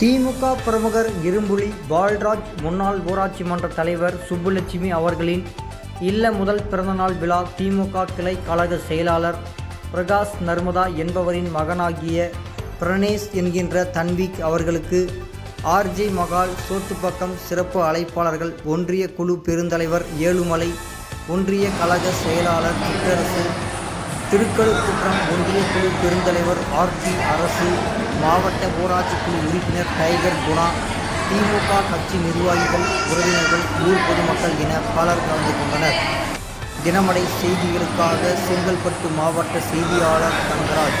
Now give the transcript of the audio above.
திமுக பிரமுகர் இரும்புலி பால்ராஜ் முன்னாள் ஊராட்சி மன்ற தலைவர் சுப்புலட்சுமி அவர்களின் இல்ல முதல் பிறந்தநாள் விழா திமுக கிளை கழக செயலாளர் பிரகாஷ் நர்மதா என்பவரின் மகனாகிய பிரணேஷ் என்கின்ற தன்விக் அவர்களுக்கு ஆர்ஜே மகால் சோத்துப்பக்கம் சிறப்பு அழைப்பாளர்கள் ஒன்றிய குழு பெருந்தலைவர் ஏழுமலை ஒன்றிய கழக செயலாளர் சிற்றரசு திருக்கழுக்குன்றம் ஒன்றிய குழு பெருந்தலைவர் ஆர்டி அரசு மாவட்ட ஊராட்சி குழு உறுப்பினர் டைகர் குணா திமுக கட்சி நிர்வாகிகள் உறவினர்கள் ஊர் பொதுமக்கள் என பலர் கலந்து கொண்டனர். தினமடை செய்திகளுக்காக செங்கல்பட்டு மாவட்ட செய்தியாளர் தங்கராஜ்.